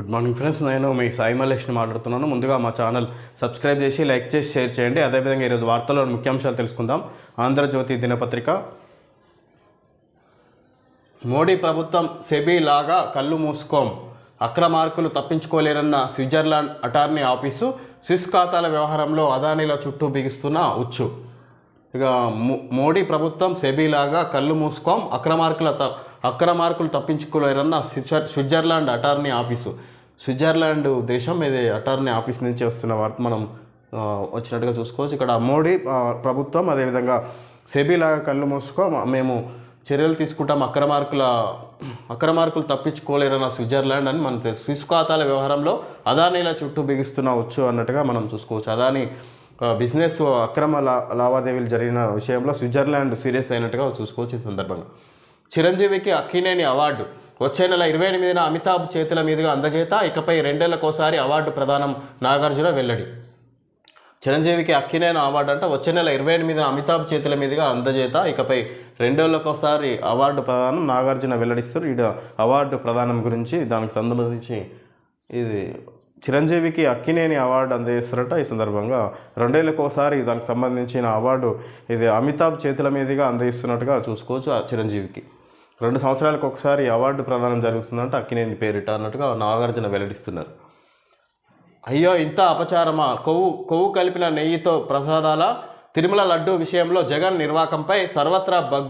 Good morning friends నేను మీ సాయి మల్లేష్ని మాట్లాడుతున్నాను. ముందుగా మా ఛానల్ సబ్స్క్రైబ్ చేసి లైక్ చేసి షేర్ చేయండి. అదేవిధంగా ఈరోజు వార్తల్లో ముఖ్యాంశాలు తెలుసుకుందాం. ఆంధ్రజ్యోతి దినపత్రిక. మోడీ ప్రభుత్వం సెబీ లాగా కళ్ళు మూసుకోం. అక్రమార్కులు తప్పించుకోలేరన్న స్విట్జర్లాండ్ అటార్నీ ఆఫీసు స్విస్ ఖాతాల వ్యవహారంలో అదానీల చుట్టూ బిగిస్తున్న ఉచ్చు. ఇక మో- మోడీ ప్రభుత్వం సెబీలాగా కళ్ళు మూసుకోం. అక్రమార్కుల త అక్రమార్కులు తప్పించుకోలేరన్న Switzer Switzerland attorney office Switzerland దేశం ఇది అటార్నీ ఆఫీస్ నుంచి వస్తున్న వార్త మనం వచ్చినట్టుగా చూసుకోవచ్చు. ఇక్కడ మోడీ ప్రభుత్వం అదేవిధంగా సెబీలాగా కళ్ళు మూసుకో మేము చర్యలు తీసుకుంటాం. అక్రమార్కుల అక్రమార్కులు తప్పించుకోలేరన్న స్విట్జర్లాండ్ అని మనం తెలుసు స్విస్ ఖాతాల వ్యవహారంలో అదానీల చుట్టూ బిగిస్తున్న వచ్చు అన్నట్టుగా మనం చూసుకోవచ్చు. అదాని బిజినెస్ అక్రమ లా లావాదేవీలు జరిగిన విషయంలో స్విట్జర్లాండ్ సీరియస్ అయినట్టుగా చూసుకోవచ్చు ఈ సందర్భంగా. చిరంజీవికి అక్కినేని అవార్డు. వచ్చే నెల ఇరవై ఎనిమిదిన అమితాబ్ చేతుల మీదుగా అందజేత ఇకపై రెండేళ్ళకోసారి అవార్డు ప్రదానం నాగార్జున వెల్లడి. చిరంజీవికి అక్కినేని అవార్డు అంటే వచ్చే నెల ఇరవై ఎనిమిదిన అమితాబ్ చేతుల మీదుగా అందజేత ఇకపై రెండేళ్ళకోసారి అవార్డు ప్రదానం నాగార్జున వెల్లడిస్తారు ఈ అవార్డు ప్రదానం గురించి దానికి సంబంధించి ఇది చిరంజీవికి అక్కినేని అవార్డు అందజేస్తారట. ఈ సందర్భంగా రెండేళ్ళకోసారి దానికి సంబంధించిన అవార్డు ఇది అమితాబ్ చేతుల మీదుగా అందజేస్తున్నట్టుగా చూసుకోవచ్చు ఆ చిరంజీవికి. రెండు సంవత్సరాలకు ఒకసారి అవార్డు ప్రదానం జరుగుతుందంటే అక్కినేని పేరిట అన్నట్టుగా నాగార్జున వెల్లడిస్తున్నారు. అయ్యో ఇంత అపచారమా? కొవ్వు కొవ్వు కలిపిన నెయ్యితో ప్రసాదాల? తిరుమల లడ్డు విషయంలో జగన్ నిర్వాకంపై సర్వత్రా బగ్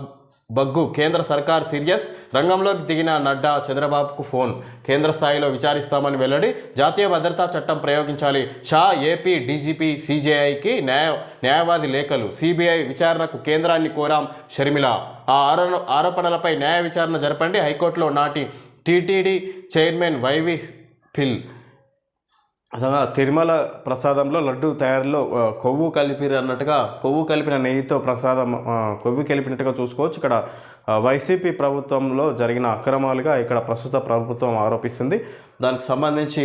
బగ్గు కేంద్ర సర్కార్ సీరియస్ రంగంలోకి దిగిన నడ్డా చంద్రబాబుకు ఫోన్. కేంద్ర స్థాయిలో విచారిస్తామని వెల్లడి జాతీయ భద్రతా చట్టం ప్రయోగించాలి. షా ఏపీ డీజీపీ సీజేఐకి న్యాయ న్యాయవాది లేఖలు. సిబిఐ విచారణకు కేంద్రాన్ని కోరాం షర్మిల. ఆ ఆరో ఆరోపణలపై న్యాయ విచారణ జరపండి. హైకోర్టులో నాటి టీటీడీ చైర్మన్ వైవి ఫిల్. తిరుమల ప్రసాదంలో లడ్డు తయారీలో కొవ్వు కలిపిరు అన్నట్టుగా కొవ్వు కలిపిన నెయ్యితో ప్రసాదం కొవ్వు కలిపినట్టుగా చూసుకోవచ్చు. ఇక్కడ వైసీపీ ప్రభుత్వంలో జరిగిన అక్రమాలుగా ఇక్కడ ప్రస్తుత ప్రభుత్వం ఆరోపిస్తుంది. దానికి సంబంధించి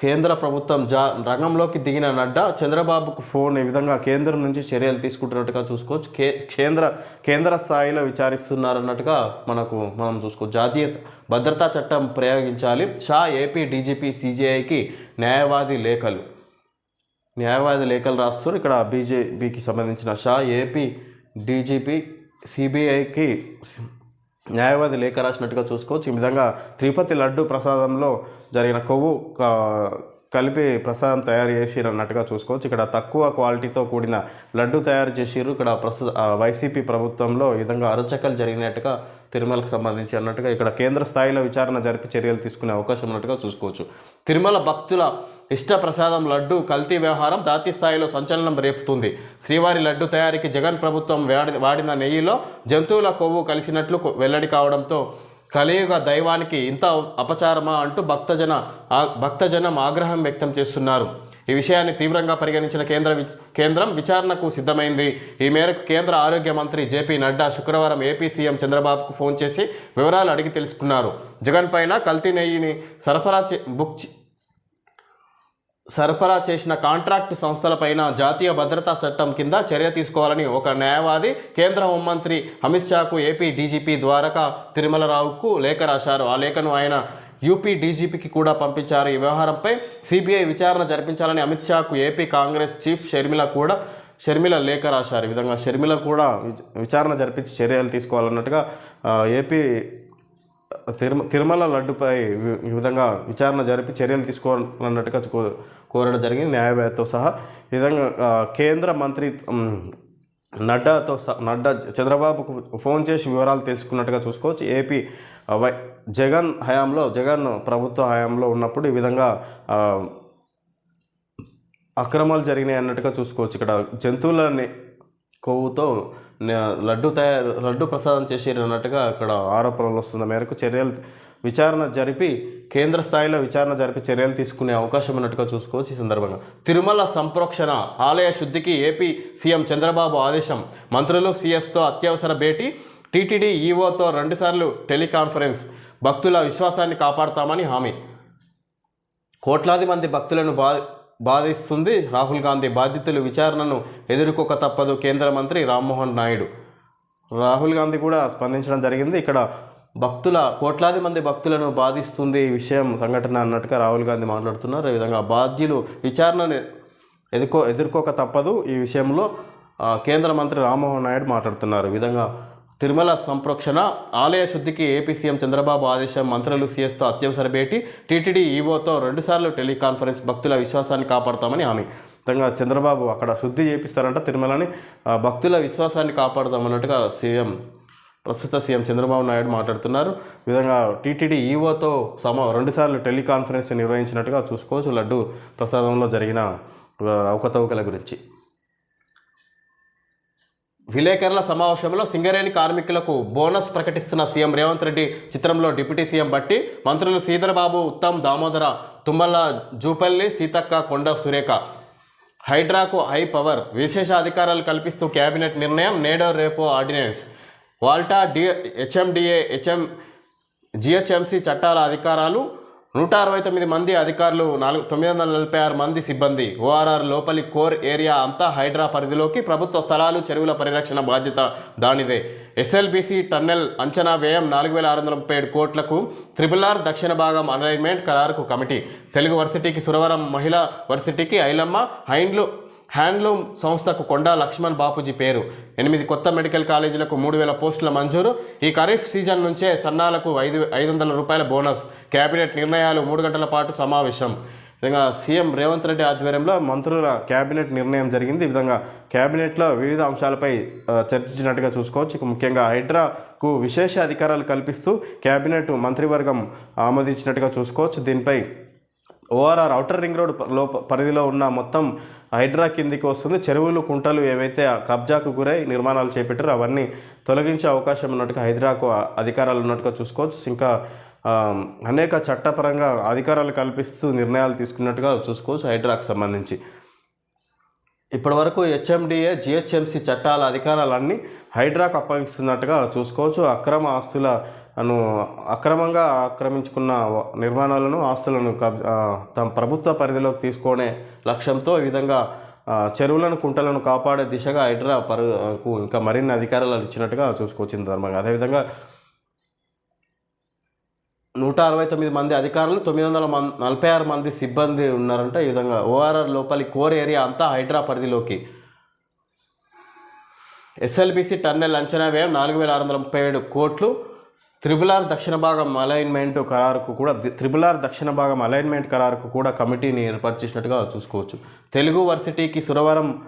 కేంద్ర ప్రభుత్వం జా రంగంలోకి దిగిన నడ్డా చంద్రబాబుకు ఫోన్ ఈ విధంగా కేంద్రం నుంచి చర్యలు తీసుకుంటున్నట్టుగా చూసుకోవచ్చు. కే కేంద్ర కేంద్ర స్థాయిలో విచారిస్తున్నారన్నట్టుగా మనకు మనం చూసుకోవచ్చు. జాతీయ భద్రతా చట్టం ప్రయోగించాలి. షా ఏపీ డీజీపీ సీజీఐకి న్యాయవాది లేఖలు. న్యాయవాది లేఖలు రాస్తారు ఇక్కడ బీజేపీకి సంబంధించిన షా ఏపీ డీజీపీ సిబిఐకి న్యాయవాది లేఖ రాసినట్టుగా చూసుకోవచ్చు. ఈ విధంగా తిరుపతి లడ్డు ప్రసాదంలో జరిగిన కొవ్వు కలిపి ప్రసాదం తయారు చేసిరు అన్నట్టుగా చూసుకోవచ్చు. ఇక్కడ తక్కువ క్వాలిటీతో కూడిన లడ్డు తయారు చేసిర్రు. ఇక్కడ ప్రస్తుత వైసీపీ ప్రభుత్వంలో ఈ విధంగా అరచకలు జరిగినట్టుగా తిరుమలకు సంబంధించి అన్నట్టుగా ఇక్కడ కేంద్ర స్థాయిలో విచారణ జరిపి చర్యలు తీసుకునే అవకాశం ఉన్నట్టుగా చూసుకోవచ్చు. తిరుమల భక్తుల ఇష్ట ప్రసాదం లడ్డు కల్తీ వ్యవహారం జాతీయ స్థాయిలో సంచలనం రేపుతుంది. శ్రీవారి లడ్డు తయారీకి జగన్ ప్రభుత్వం వాడి వాడిన నెయ్యిలో జంతువుల కొవ్వు కలిసినట్లు వెల్లడి కావడంతో కలియుగ దైవానికి ఇంత అపచారమా అంటూ భక్తజన భక్తజనం ఆగ్రహం వ్యక్తం చేస్తున్నారు. ఈ విషయాన్ని తీవ్రంగా పరిగణించిన కేంద్ర కేంద్రం విచారణకు సిద్ధమైంది. ఈ మేరకు కేంద్ర ఆరోగ్య మంత్రి జేపీ నడ్డా శుక్రవారం ఏపీ సీఎం చంద్రబాబుకు ఫోన్ చేసి వివరాలు అడిగి తెలుసుకున్నారు. జగన్ పైన కల్తీ నెయ్యిని సరఫరా బుక్ సరఫరా చేసిన కాంట్రాక్టు సంస్థలపైన జాతీయ భద్రతా చట్టం కింద చర్య తీసుకోవాలని ఒక న్యాయవాది కేంద్ర హోంమంత్రి అమిత్ షాకు ఏపీ డీజీపీ ద్వారకా తిరుమలరావుకు లేఖ రాశారు. ఆ లేఖను ఆయన యూపీ డీజీపీకి కూడా పంపించారు. ఈ వ్యవహారంపై సిబిఐ విచారణ జరిపించాలని అమిత్ షాకు ఏపీ కాంగ్రెస్ చీఫ్ షర్మిల కూడా షర్మిల లేఖ రాశారు. ఈ విధంగా షర్మిల కూడా విచారణ జరిపించి చర్యలు తీసుకోవాలన్నట్టుగా ఏపీ తిరుమ తిరుమల లడ్డుపై ఈ విధంగా విచారణ జరిపి చర్యలు తీసుకోవాలన్నట్టుగా కోరడం జరిగింది. న్యాయవాదితో సహా ఈ విధంగా కేంద్ర మంత్రి నడ్డాతో నడ్డా చంద్రబాబుకు ఫోన్ చేసి వివరాలు తెలుసుకున్నట్టుగా చూసుకోవచ్చు. ఏపీ వై జగన్ హయాంలో జగన్ ప్రభుత్వ హయాంలో ఉన్నప్పుడు ఈ విధంగా అక్రమాలు జరిగినాయి అన్నట్టుగా చూసుకోవచ్చు. ఇక్కడ జంతువులని కొవ్వుతో లడ్డు తయారు లడ్డు ప్రసాదం చేసిరు అన్నట్టుగా ఇక్కడ ఆరోపణలు వస్తున్న మేరకు చర్యలు విచారణ జరిపి కేంద్ర స్థాయిలో విచారణ జరిపి చర్యలు తీసుకునే అవకాశం ఉన్నట్టుగా చూసుకోవచ్చు ఈ సందర్భంగా. తిరుమల సంప్రోక్షణ ఆలయ శుద్ధికి ఏపీ సీఎం చంద్రబాబు ఆదేశం. మంత్రులు సీఎస్తో అత్యవసర భేటీ టీటీడీ ఈఓతో రెండుసార్లు టెలికాన్ఫరెన్స్. భక్తుల విశ్వాసాన్ని కాపాడుతామని హామీ. కోట్లాది మంది భక్తులను బా బాధిస్తుంది. రాహుల్ గాంధీ బాధితులు విచారణను ఎదుర్కోక తప్పదు కేంద్ర మంత్రి రామ్మోహన్ నాయుడు. రాహుల్ గాంధీ కూడా స్పందించడం జరిగింది. ఇక్కడ భక్తుల కోట్లాది మంది భక్తులను బాధిస్తుంది ఈ విషయం సంఘటన అన్నట్టుగా రాహుల్ గాంధీ మాట్లాడుతున్నారు. ఈ విధంగా బాధ్యులు విచారణను ఎదుర్కో ఎదుర్కోక తప్పదు. ఈ విషయంలో కేంద్ర మంత్రి రామ్మోహన్ నాయుడు మాట్లాడుతున్నారు. విధంగా తిరుమల సంప్రోక్షణ ఆలయ శుద్ధికి ఏపీ సీఎం చంద్రబాబు ఆదేశం మంత్రులు సీఎస్తో అత్యవసర భేటీ టీటీడీ ఈవోతో రెండుసార్లు టెలికాన్ఫరెన్స్ భక్తుల విశ్వాసాన్ని కాపాడుతామని హామీ. విధంగా చంద్రబాబు అక్కడ శుద్ధి చేపిస్తారంట తిరుమలని. భక్తుల విశ్వాసాన్ని కాపాడుతామన్నట్టుగా సీఎం ప్రస్తుత సీఎం చంద్రబాబు నాయుడు మాట్లాడుతున్నారు. విధంగా టీటీడీ ఈవోతో సమ రెండుసార్లు టెలికాన్ఫరెన్స్ నిర్వహించినట్టుగా చూసుకోవచ్చు. లడ్డు ప్రసాదంలో జరిగిన అవకతవకల గురించి. విలేకరుల సమావేశంలో సింగరేణి కార్మికులకు బోనస్ ప్రకటిస్తున్న సీఎం రేవంత్ రెడ్డి చిత్రంలో డిప్యూటీ సీఎం బట్టి మంత్రులు శ్రీధరబాబు ఉత్తమ్ దామోదర తుమ్మల జూపల్లి సీతక్క కొండ సురేఖ. హైడ్రాకు హై పవర్ విశేష అధికారాలు కల్పిస్తూ కేబినెట్ నిర్ణయం నేడో రేపో ordinance. WALTA D HMDA HM GHMC చట్టాల అధికారాలు నూట అరవై తొమ్మిది మంది అధికారులు నాలుగు తొమ్మిది వందల నలభై ఆరు మంది సిబ్బంది. ఓఆర్ఆర్ లోపలి కోర్ ఏరియా అంతా హైడ్రా పరిధిలోకి ప్రభుత్వ స్థలాలు చెరువుల పరిరక్షణ బాధ్యత దానిదే. ఎస్ఎల్బిసి టన్నెల్ అంచనా వ్యయం నాలుగు వేల ఆరు వందల ముప్పై ఏడు కోట్లకు త్రిబుల్ ఆర్ దక్షిణ భాగం అలైన్మెంట్ ఖరారుకు కమిటీ. తెలుగు వర్సిటీకి సురవరం మహిళా వర్సిటీకి ఐలమ్మ హైండ్లు హ్యాండ్లూమ్ సంస్థకు కొండా లక్ష్మణ్ బాపూజీ పేరు. ఎనిమిది కొత్త మెడికల్ కాలేజీలకు మూడు వేల పోస్టుల మంజూరు. ఈ ఖరీఫ్ సీజన్ నుంచే సన్నాలకు ఐదు ఐదు వందల రూపాయల బోనస్. కేబినెట్ నిర్ణయాలు మూడు గంటల పాటు సమావేశం. విధంగా సీఎం రేవంత్ రెడ్డి ఆధ్వర్యంలో మంత్రుల కేబినెట్ నిర్ణయం జరిగింది. ఈ విధంగా కేబినెట్లో వివిధ అంశాలపై చర్చించినట్టుగా చూసుకోవచ్చు. ముఖ్యంగా హైడ్రాకు విశేష అధికారాలు కల్పిస్తూ కేబినెట్ మంత్రివర్గం ఆమోదించినట్టుగా చూసుకోవచ్చు. దీనిపై ఓఆర్ఆర్ ఔటర్ రింగ్ రోడ్ లోప లో పరిధిలో ఉన్న మొత్తం హైడ్రా కిందికి వస్తుంది. చెరువులు కుంటలు ఏవైతే కబ్జాకు గురై నిర్మాణాలు చేపట్టారో అవన్నీ తొలగించే అవకాశం ఉన్నట్టుగా హైదరాకు అధికారాలు ఉన్నట్టుగా చూసుకోవచ్చు. ఇంకా అనేక చట్టపరంగా అధికారాలు కల్పిస్తూ నిర్ణయాలు తీసుకున్నట్టుగా చూసుకోవచ్చు హైడ్రాకు సంబంధించి. ఇప్పటివరకు హెచ్ఎండిఏ జిహెచ్ఎంసీ చట్టాల అధికారాలన్నీ హైడ్రాకు అప్పగిస్తున్నట్టుగా చూసుకోవచ్చు. అక్రమ ఆస్తుల అను అక్రమంగా ఆక్రమించుకున్న నిర్మాణాలను ఆస్తులను కబ్- తమ ప్రభుత్వ పరిధిలోకి తీసుకునే లక్ష్యంతో ఈ విధంగా చెరువులను కుంటలను కాపాడే దిశగా హైడ్రా పరుకు ఇంకా మరిన్ని అధికారాలు ఇచ్చినట్టుగా చూసుకొచ్చింది ధర్మంగా అదేవిధంగా నూట అరవై తొమ్మిది మంది అధికారులు తొమ్మిది వందల మంది నలభై ఆరు మంది సిబ్బంది ఉన్నారంటే. ఈ విధంగా ఓఆర్ఆర్ లోపలి కోర్ ఏరియా అంతా హైడ్రా పరిధిలోకి. ఎస్ఎల్బిసి టన్నెల్ అంచనా వ్యయం నాలుగు వేల ఆరు వందల ముప్పై ఏడు కోట్లు. త్రిబుల్ ఆర్ దక్షిణ భాగం అలైన్మెంట్ ఖరారుకు కూడా త్రిబుల్ ఆర్ దక్షిణ భాగం అలైన్మెంట్ ఖరారుకు కూడా కమిటీని ఏర్పాటు చేసినట్టుగా చూసుకోవచ్చు. తెలుగు వర్సిటీకి సురవరం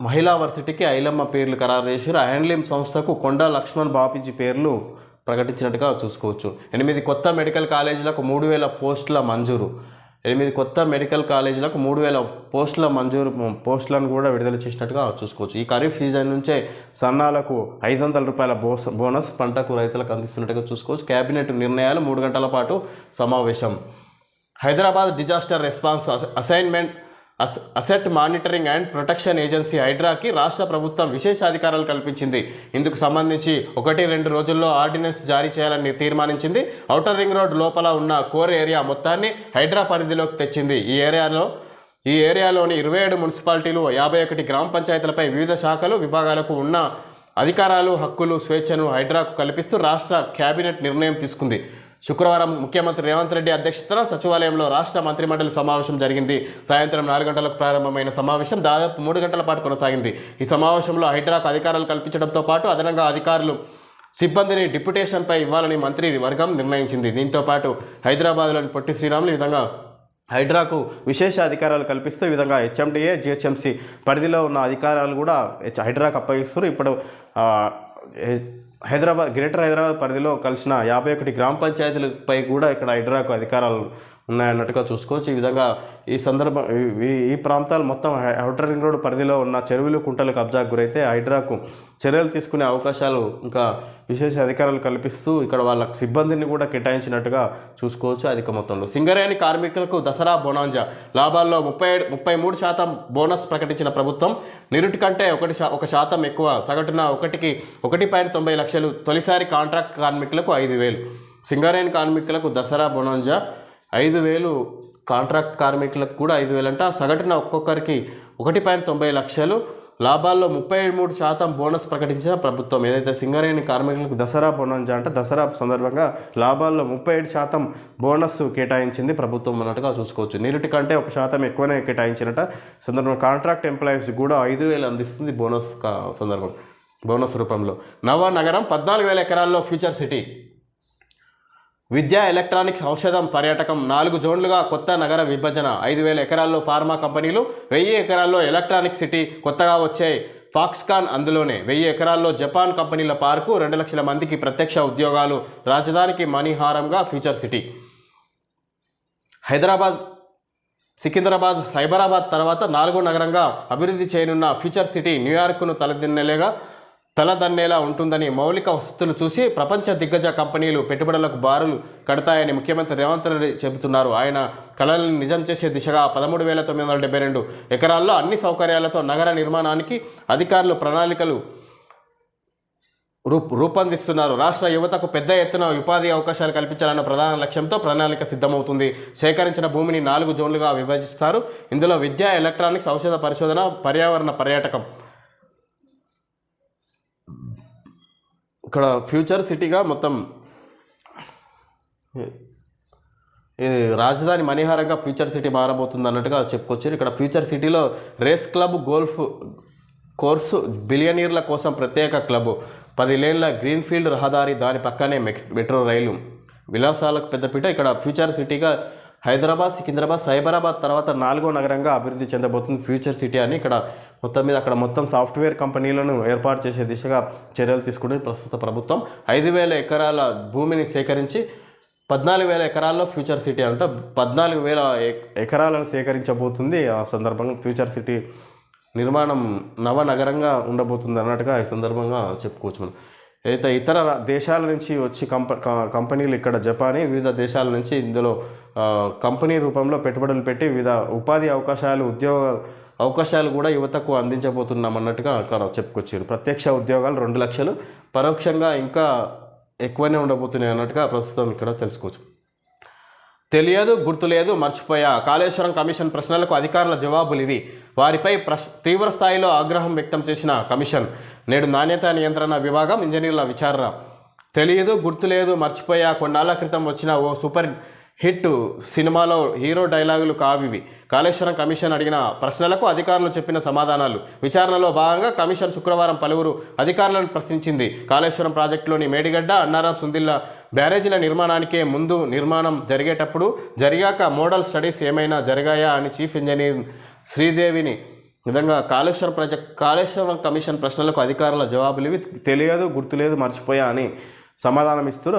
మహిళా వర్సిటీకి ఐలమ్మ పేర్లు ఖరారు చేశారు. హ్యాండ్లిమ్ సంస్థకు కొండా లక్ష్మణ్ బాపీజీ పేర్లు ప్రకటించినట్టుగా చూసుకోవచ్చు. ఎనిమిది కొత్త మెడికల్ కాలేజీలకు మూడు వేల పోస్టుల మంజూరు. ఎనిమిది కొత్త మెడికల్ కాలేజీలకు మూడు వేల పోస్టుల మంజూరు పోస్టులను కూడా విడుదల చేసినట్టుగా చూసుకోవచ్చు. ఈ ఖరీఫ్ సీజన్ నుంచే సన్నాలకు ఐదు వందల రూపాయల బోస్ బోనస్ పంటకు రైతులకు అందిస్తున్నట్టుగా చూసుకోవచ్చు. కేబినెట్ నిర్ణయాలు మూడు గంటల పాటు సమావేశం. Hyderabad disaster response assignment as asset monitoring and protection agency హైడ్రాకి రాష్ట్ర ప్రభుత్వం విశేష అధికారాలు కల్పించింది. ఇందుకు సంబంధించి ఒకటి రెండు రోజుల్లో ఆర్డినెన్స్ జారీ చేయాలని తీర్మానించింది. ఔటర్ రింగ్ రోడ్ లోపల ఉన్న కోర్ ఏరియా మొత్తాన్ని హైడ్రా పరిధిలోకి తెచ్చింది. ఈ ఏరియాలో ఈ ఏరియాలోని ఇరవై ఏడు మున్సిపాలిటీలు యాభై ఒకటి గ్రామ పంచాయతీలపై వివిధ శాఖలు విభాగాలకు ఉన్న అధికారాలు హక్కులు స్వేచ్ఛను హైడ్రాకు కల్పిస్తూ రాష్ట్ర కేబినెట్ నిర్ణయం తీసుకుంది. శుక్రవారం ముఖ్యమంత్రి రేవంత్ రెడ్డి అధ్యక్షతన సచివాలయంలో రాష్ట్ర మంత్రిమండలి సమావేశం జరిగింది. సాయంత్రం నాలుగు గంటలకు ప్రారంభమైన సమావేశం దాదాపు మూడు గంటల పాటు కొనసాగింది. ఈ సమావేశంలో హైడ్రాకు అధికారాలు కల్పించడంతో పాటు అదనంగా అధికారులు సిబ్బందిని డిప్యుటేషన్పై ఇవ్వాలని మంత్రి వర్గం నిర్ణయించింది. దీంతో పాటు హైదరాబాద్లోని పొట్టి శ్రీరాములు ఈ విధంగా హైడ్రాకు విశేష అధికారాలు కల్పిస్తూ ఈ విధంగా హెచ్ఎండిఏ జిహెచ్ఎంసి పరిధిలో ఉన్న అధికారాలు కూడా హైడ్రాకు అప్పగిస్తారు ఇప్పుడు హైదరాబాద్ గ్రేటర్ హైదరాబాద్ పరిధిలో కలిసిన యాభై ఒకటి గ్రామ పంచాయతీలపై కూడా ఇక్కడ హైడ్రాకు అధికారాలు ఉన్నాయన్నట్టుగా చూసుకోవచ్చు. ఈ విధంగా ఈ సందర్భం ఈ- ఈ- ప్రాంతాలు మొత్తం హై- ఔటర్ రింగ్ రోడ్ పరిధిలో ఉన్న చెరువులు కుంటలు కబ్జాకు గురైతే హైడ్రాకు చర్యలు తీసుకునే అవకాశాలు ఇంకా విశేష అధికారాలు కల్పిస్తూ ఇక్కడ వాళ్ళ సిబ్బందిని కూడా కేటాయించినట్టుగా చూసుకోవచ్చు అధిక మొత్తంలో. సింగరేణి కార్మికులకు దసరా బోనాంజా. లాభాల్లో ముప్పై ఏడు ముప్పై మూడు శాతం బోనస్ ప్రకటించిన ప్రభుత్వం నిరుటి కంటే ఒకటి శా ఒక శాతం ఎక్కువ. సగటున ఒకటికి ఒకటి పాయింట్ తొంభై లక్షలు తొలిసారి కాంట్రాక్ట్ కార్మికులకు ఐదు వేలు. సింగరేణి కార్మికులకు దసరా బోనాంజా ఐదు వేలు కాంట్రాక్ట్ కార్మికులకు కూడా ఐదు వేలు అంట సగటున ఒక్కొక్కరికి ఒకటి పాయింట్ తొంభై లక్షలు. లాభాల్లో ముప్పై మూడు శాతం బోనస్ ప్రకటించిన ప్రభుత్వం. ఏదైతే సింగరేణి కార్మికులకు దసరా బోనస్ అంటే దసరా సందర్భంగా లాభాల్లో ముప్పై ఏడు శాతం బోనస్ కేటాయించింది ప్రభుత్వం అన్నట్టుగా చూసుకోవచ్చు. నిరుటి కంటే ఒక శాతం ఎక్కువనే కేటాయించినట్ట సందర్భంగా కాంట్రాక్ట్ ఎంప్లాయీస్ కూడా ఐదు వేలు అందిస్తుంది బోనస్ కా- సందర్భం బోనస్ రూపంలో. నవనగరం పద్నాలుగు వేల ఎకరాల్లో ఫ్యూచర్ సిటీ. విద్యా ఎలక్ట్రానిక్స్ ఔషధం పర్యాటకం నాలుగు జోన్లుగా కొత్త నగర విభజన. ఐదు వేల ఎకరాల్లో ఫార్మా కంపెనీలు వెయ్యి ఎకరాల్లో ఎలక్ట్రానిక్ సిటీ కొత్తగా వచ్చే ఫాక్స్కాన్ అందులోనే వెయ్యి ఎకరాల్లో జపాన్ కంపెనీల పార్కు రెండు లక్షల మందికి ప్రత్యక్ష ఉద్యోగాలు. రాజధానికి మణిహారంగా ఫ్యూచర్ సిటీ. హైదరాబాద్ సికింద్రాబాద్ సైబరాబాద్ తర్వాత నాలుగో నగరంగా అభివృద్ధి చేయనున్న ఫ్యూచర్ సిటీ న్యూయార్క్ను తలదిన్నెలేగా తలదన్నేలా ఉంటుందని మౌలిక వసతులు చూసి ప్రపంచ దిగ్గజ కంపెనీలు పెట్టుబడులకు బారులు కడతాయని ముఖ్యమంత్రి రేవంత్ రెడ్డి చెబుతున్నారు. ఆయన కళలను నిజం చేసే దిశగా పదమూడు వేల తొమ్మిది వందల డెబ్బై రెండు ఎకరాల్లో అన్ని సౌకర్యాలతో నగర నిర్మాణానికి అధికారులు ప్రణాళికలు రూ రూపొందిస్తున్నారు. రాష్ట్ర యువతకు పెద్ద ఎత్తున ఉపాధి అవకాశాలు కల్పించాలన్న ప్రధాన లక్ష్యంతో ప్రణాళిక సిద్ధమవుతుంది. సేకరించిన భూమిని నాలుగు జోన్లుగా విభజిస్తారు. ఇందులో విద్య ఎలక్ట్రానిక్స్ ఔషధ పరిశోధన పర్యావరణ పర్యాటకం ఇక్కడ ఫ్యూచర్ సిటీగా మొత్తం రాజధాని మణిహారంగా ఫ్యూచర్ సిటీ మారబోతుంది అన్నట్టుగా చెప్పుకొచ్చారు. ఇక్కడ ఫ్యూచర్ సిటీలో రేస్ క్లబ్ గోల్ఫ్ కోర్సు బిలియనీర్ల కోసం ప్రత్యేక క్లబ్. పది లేన్ల గ్రీన్ఫీల్డ్ రహదారి దాని పక్కనే మెట్రో రైలు. విలాసాలకు పెద్దపీట. ఇక్కడ ఫ్యూచర్ సిటీగా హైదరాబాద్ సికింద్రాబాద్ సైబరాబాద్ తర్వాత నాలుగో నగరంగా అభివృద్ధి చెందబోతుంది ఫ్యూచర్ సిటీ అని ఇక్కడ మొత్తం మీద అక్కడ మొత్తం సాఫ్ట్వేర్ కంపెనీలను ఏర్పాటు చేసే దిశగా చర్యలు తీసుకుంటుంది ప్రస్తుత ప్రభుత్వం ఐదు వేల ఎకరాల భూమిని సేకరించి పద్నాలుగు వేల ఎకరాల్లో ఫ్యూచర్ సిటీ అంట పద్నాలుగు వేల ఎకరాలను సేకరించబోతుంది. ఆ సందర్భంగా ఫ్యూచర్ సిటీ నిర్మాణం నవనగరంగా ఉండబోతుంది అన్నట్టుగా ఈ సందర్భంగా చెప్పుకోవచ్చు మనం. అయితే ఇతర దేశాల నుంచి వచ్చి కంప క- కంపెనీలు ఇక్కడ జపానీ వివిధ దేశాల నుంచి ఇందులో కంపెనీ రూపంలో పెట్టుబడులు పెట్టి వివిధ ఉపాధి అవకాశాలు ఉద్యోగ అవకాశాలు కూడా యువతకు అందించబోతున్నాం అన్నట్టుగా అక్కడ చెప్పుకొచ్చారు. ప్రత్యక్ష ఉద్యోగాలు రెండు లక్షలు పరోక్షంగా ఇంకా ఎక్కువనే ఉండబోతున్నాయి అన్నట్టుగా ప్రస్తుతం ఇక్కడ తెలుసుకోవచ్చు. తెలియదు గుర్తులేదు మర్చిపోయా. కాళేశ్వరం కమిషన్ ప్రశ్నలకు అధికారుల జవాబులు ఇవి. వారిపై ప్రశ్ తీవ్ర స్థాయిలో ఆగ్రహం వ్యక్తం చేసిన కమిషన్. నేడు నాణ్యత నియంత్రణ విభాగం ఇంజనీర్ల విచారణ. తెలియదు గుర్తులేదు మర్చిపోయా. కొన్నాళ్ళ క్రితం వచ్చిన ఓ సూపర్ హిట్ సినిమాలో హీరో డైలాగులు కావివి. కాళేశ్వరం కమిషన్ అడిగిన ప్రశ్నలకు అధికారులు చెప్పిన సమాధానాలు. విచారణలో భాగంగా కమిషన్ శుక్రవారం పలువురు అధికారులను ప్రశ్నించింది. కాళేశ్వరం ప్రాజెక్టులోని మేడిగడ్డ అన్నారం సుందిల్ల బ్యారేజీల నిర్మాణానికే ముందు నిర్మాణం జరిగేటప్పుడు జరిగాక మోడల్ స్టడీస్ ఏమైనా జరిగాయా అని చీఫ్ ఇంజనీర్ శ్రీదేవిని విధంగా కాళేశ్వరం ప్రాజెక్ట్ కాళేశ్వరం కమిషన్ ప్రశ్నలకు అధికారుల జవాబులు ఇవి. తెలియదు గుర్తులేదు మర్చిపోయా అని సమాధానం ఇస్తూ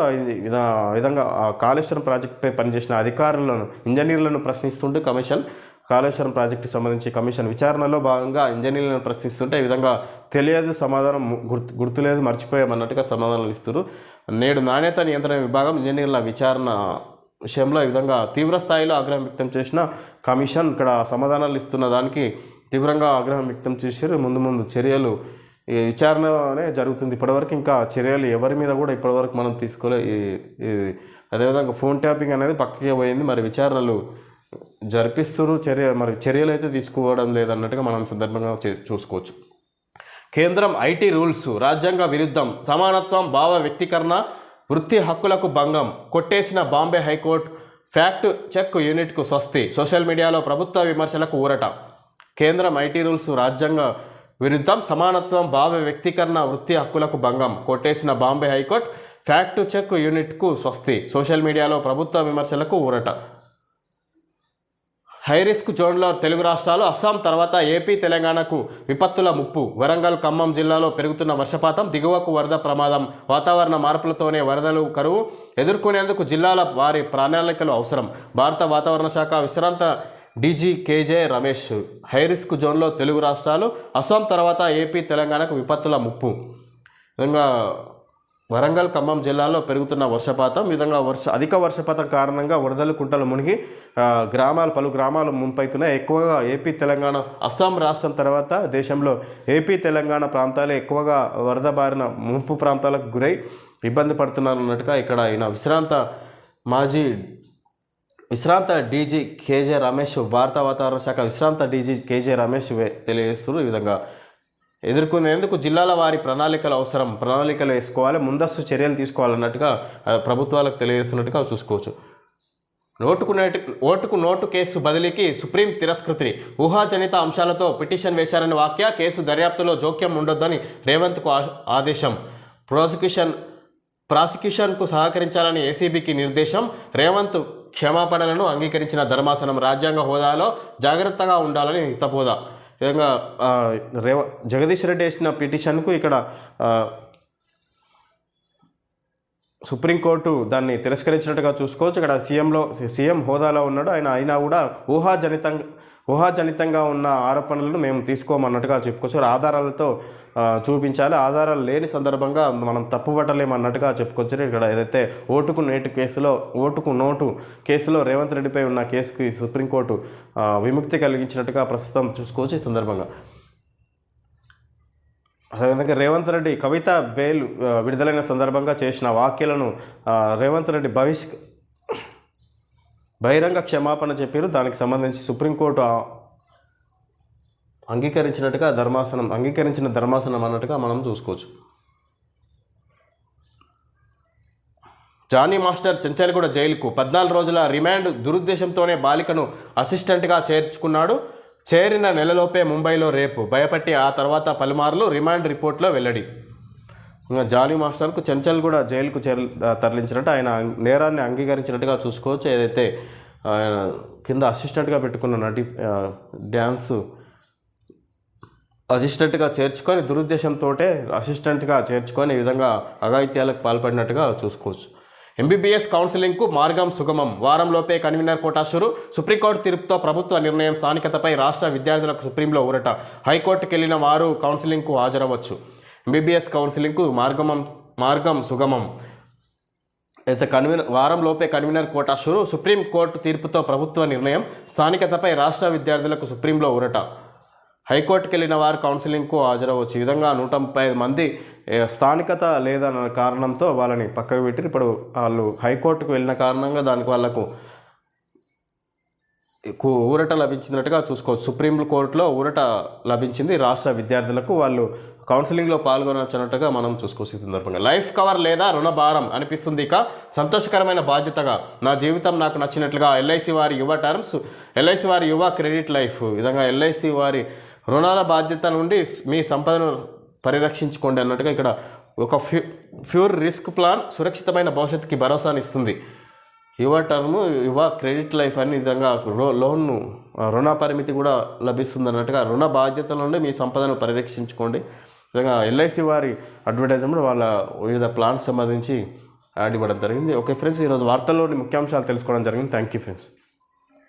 విధంగా కాళేశ్వరం ప్రాజెక్టుపై పనిచేసిన అధికారులను ఇంజనీర్లను ప్రశ్నిస్తుంటూ కమిషన్ కాళేశ్వరం ప్రాజెక్టుకి సంబంధించి కమిషన్ విచారణలో భాగంగా ఇంజనీర్లను ప్రశ్నిస్తుంటే ఈ విధంగా తెలియదు సమాధానం గుర్తు గుర్తులేదు మర్చిపోయామన్నట్టుగా సమాధానాలు ఇస్తారు నేడు నాణ్యత నియంత్రణ విభాగం ఇంజనీర్ల విచారణ విషయంలో ఈ విధంగా తీవ్ర స్థాయిలో ఆగ్రహం వ్యక్తం చేసిన కమిషన్ ఇక్కడ సమాధానాలు ఇస్తున్న దానికి తీవ్రంగా ఆగ్రహం వ్యక్తం చేశారు. ముందు ముందు చర్యలు విచారణనే జరుగుతుంది. ఇప్పటివరకు ఇంకా చర్యలు ఎవరి మీద కూడా ఇప్పటివరకు మనం తీసుకోలే. అదేవిధంగా ఫోన్ ట్యాపింగ్ అనేది పక్కకి పోయింది. మరి విచారణలు జరిపిస్తున్నారు. చర్య మరి చర్యలు అయితే తీసుకోవడం లేదన్నట్టుగా మనం సందర్భంగా చూసుకోవచ్చు. కేంద్రం ఐటీ రూల్స్ రాజ్యాంగ విరుద్ధం సమానత్వం భావ వ్యక్తీకరణ వృత్తి హక్కులకు భంగం కొట్టేసిన బాంబే హైకోర్టు ఫ్యాక్ట్ చెక్ యూనిట్కు స్వస్తి సోషల్ మీడియాలో ప్రభుత్వ విమర్శలకు ఊరట. కేంద్రం ఐటీ రూల్స్ రాజ్యాంగ విరుద్ధం సమానత్వం భావ వ్యక్తీకరణ వృత్తి హక్కులకు భంగం కొట్టేసిన బాంబే హైకోర్టు ఫ్యాక్ట్ చెక్ యూనిట్కు స్వస్తి. సోషల్ మీడియాలో ప్రభుత్వ విమర్శలకు ఊరట. హైరిస్క్ జోన్లో తెలుగు రాష్ట్రాలు అస్సాం తర్వాత ఏపీ తెలంగాణకు విపత్తుల ముప్పు. వరంగల్ ఖమ్మం జిల్లాలో పెరుగుతున్న వర్షపాతం దిగువకు వరద ప్రమాదం వాతావరణ మార్పులతోనే వరదలు కరువు. ఎదుర్కొనేందుకు జిల్లాల వారి ప్రణాళికలు అవసరం. భారత వాతావరణ శాఖ విశ్రాంత డీజీ కేజే రమేష్. హైరిస్క్ జోన్లో తెలుగు రాష్ట్రాలు అస్సాం తర్వాత ఏపీ తెలంగాణకు విపత్తుల ముప్పు. విధంగా వరంగల్ ఖమ్మం జిల్లాలో పెరుగుతున్న వర్షపాతం విధంగా వర్ష అధిక వర్షపాతం కారణంగా వరదలు కుంటలు మునిగి గ్రామాలు పలు గ్రామాలు ముంపైతున్నాయి. ఎక్కువగా ఏపీ తెలంగాణ అస్సాం రాష్ట్రం తర్వాత దేశంలో ఏపీ తెలంగాణ ప్రాంతాలే ఎక్కువగా వరద బారిన ముంపు ప్రాంతాలకు గురై ఇబ్బంది పడుతున్నారు అన్నట్టుగా ఇక్కడ ఈయన విశ్రాంత మాజీ విశ్రాంత డీజీ కేజే రమేష్ భారత వాతావరణ శాఖ విశ్రాంత డీజీ కేజే రమేష్ తెలియజేస్తున్న తెలియజేస్తున్నారు. ఈ విధంగా ఎదుర్కొనేందుకు జిల్లాల వారి ప్రణాళికలు అవసరం. ప్రణాళికలు వేసుకోవాలి ముందస్తు చర్యలు తీసుకోవాలన్నట్టుగా ప్రభుత్వాలకు తెలియజేస్తున్నట్టుగా చూసుకోవచ్చు. నోటుకు నోటు ఓటుకు నోటు కేసు బదిలీకి సుప్రీం తిరస్కృతి. ఊహాజనిత అంశాలతో పిటిషన్ వేశారని వాక్య కేసు దర్యాప్తులో జోక్యం ఉండొద్దని రేవంత్కు ఆ- ఆదేశం. ప్రాసిక్యూషన్ ప్రాసిక్యూషన్కు సహకరించాలని ఏసీబీకి నిర్దేశం. రేవంత్ క్షమాపణలను అంగీకరించిన ధర్మాసనం రాజ్యాంగ హోదాలో జాగ్రత్తగా ఉండాలని హితబోధ విధంగా రేవ జగదీష్ రెడ్డి వేసిన పిటిషన్కు ఇక్కడ సుప్రీంకోర్టు దాన్ని తిరస్కరించినట్టుగా చూసుకోవచ్చు. ఇక్కడ సీఎంలో సీఎం హోదాలో ఉన్నాడు. ఆయన అయినా కూడా ఊహాజనితంగా ఊహాజనితంగా ఉన్న ఆరోపణలను మేము తీసుకోమన్నట్టుగా చెప్పుకోవచ్చు. ఆధారాలతో చూపించాలి. ఆధారాలు లేని సందర్భంగా మనం తప్పుపట్టలేమన్నట్టుగా చెప్పుకొచ్చారు చెప్పుకోవచ్చు. ఇక్కడ ఏదైతే ఓటుకు నేటు కేసులో ఓటుకు నోటు కేసులో రేవంత్ రెడ్డిపై ఉన్న కేసుకి సుప్రీంకోర్టు విముక్తి కలిగించినట్టుగా ప్రస్తుతం చూసుకోవచ్చు ఈ సందర్భంగా. అదేవిధంగా రేవంత్ రెడ్డి కవిత బెయిల్ విడుదలైన సందర్భంగా చేసిన వ్యాఖ్యలను రేవంత్ రెడ్డి భవిష్ బహిరంగ క్షమాపణ చెప్పారు. దానికి సంబంధించి సుప్రీంకోర్టు అంగీకరించినట్టుగా ధర్మాసనం అంగీకరించిన ధర్మాసనం అన్నట్టుగా మనం చూసుకోవచ్చు. జానీ మాస్టర్ చెంచల్గూడ జైలుకు పద్నాలుగు రోజుల రిమాండ్ దురుద్దేశంతోనే బాలికను అసిస్టెంట్గా చేర్చుకున్నాడు. చేరిన నెలలోపే ముంబైలో రేపు భయపట్టి ఆ తర్వాత పలుమార్లు రిమాండ్ రిపోర్ట్లో వెల్లడి. ఇంకా జానీ మాస్టర్కు చెంచల్గూడ జైలుకు చేర్ తరలించినట్టు ఆయన నేరాన్ని అంగీకరించినట్టుగా చూసుకోవచ్చు. ఏదైతే ఆయన కింద అసిస్టెంట్గా పెట్టుకున్న నటి డ్యాన్స్ డ్యాన్సు అసిస్టెంట్గా చేర్చుకొని దురుద్దేశంతో అసిస్టెంట్గా చేర్చుకొని ఈ విధంగా అఘాయిత్యాలకు పాల్పడినట్టుగా చూసుకోవచ్చు. ఎంబీబీఎస్ కౌన్సిలింగ్కు మార్గం సుగమం. వారంలోపే కన్వీనర్ కోటాసురు సుప్రీంకోర్టు తీర్పుతో ప్రభుత్వ నిర్ణయం స్థానికతపై రాష్ట్ర విద్యార్థులకు సుప్రీంలో ఊరట. హైకోర్టుకు వెళ్ళిన వారు కౌన్సిలింగ్కు హాజరవచ్చు ఎంబీబీఎస్ కౌన్సిలింగ్కు మార్గమం మార్గం సుగమం. అయితే కన్వీనర్ వారంలోపే కన్వీనర్ కోటాసురు సుప్రీంకోర్టు తీర్పుతో ప్రభుత్వ నిర్ణయం స్థానికతపై రాష్ట్ర విద్యార్థులకు సుప్రీంలో ఊరట. హైకోర్టుకి వెళ్ళిన వారు కౌన్సిలింగ్కు హాజరవచ్చు. ఈ విధంగా నూట ముప్పై ఐదు మంది స్థానికత లేదన్న కారణంతో వాళ్ళని పక్కకు పెట్టి ఇప్పుడు వాళ్ళు హైకోర్టుకు వెళ్ళిన కారణంగా దానికి వాళ్ళకు ఊరట లభించినట్టుగా చూసుకోవచ్చు. సుప్రీం కోర్టులో ఊరట లభించింది రాష్ట్ర విద్యార్థులకు. వాళ్ళు కౌన్సిలింగ్లో పాల్గొనొచ్చినట్టుగా మనం చూసుకోవచ్చు ఈ సందర్భంగా. లైఫ్ కవర్ లేదా రుణభారం అనిపిస్తుంది ఇక. సంతోషకరమైన బాధ్యతగా నా జీవితం నాకు నచ్చినట్లుగా ఎల్ఐసి వారి యువ టర్మ్స్ ఎల్ఐసి వారి యువ క్రెడిట్ లైఫ్. విధంగా ఎల్ఐసి వారి రుణాల బాధ్యత నుండి మీ సంపదను పరిరక్షించుకోండి అన్నట్టుగా ఇక్కడ ఒక ఫ్యూ ప్యూర్ రిస్క్ ప్లాన్ సురక్షితమైన భవిష్యత్తుకి భరోసానిస్తుంది. యువ టర్మ్ యువ క్రెడిట్ లైఫ్ అని విధంగా రో- లోన్ను రుణ పరిమితి కూడా లభిస్తుంది అన్నట్టుగా రుణ బాధ్యతల నుండి మీ సంపదను పరిరక్షించుకోండి. విధంగా ఎల్ఐసి వారి అడ్వర్టైజ్మెంట్ వాళ్ళ వివిధ ప్లాన్స్ సంబంధించి యాడ్ ఇవ్వడం జరిగింది. ఓకే ఫ్రెండ్స్ ఈరోజు వార్తల్లోని ముఖ్యాంశాలు తెలుసుకోవడం జరిగింది. Thank you friends.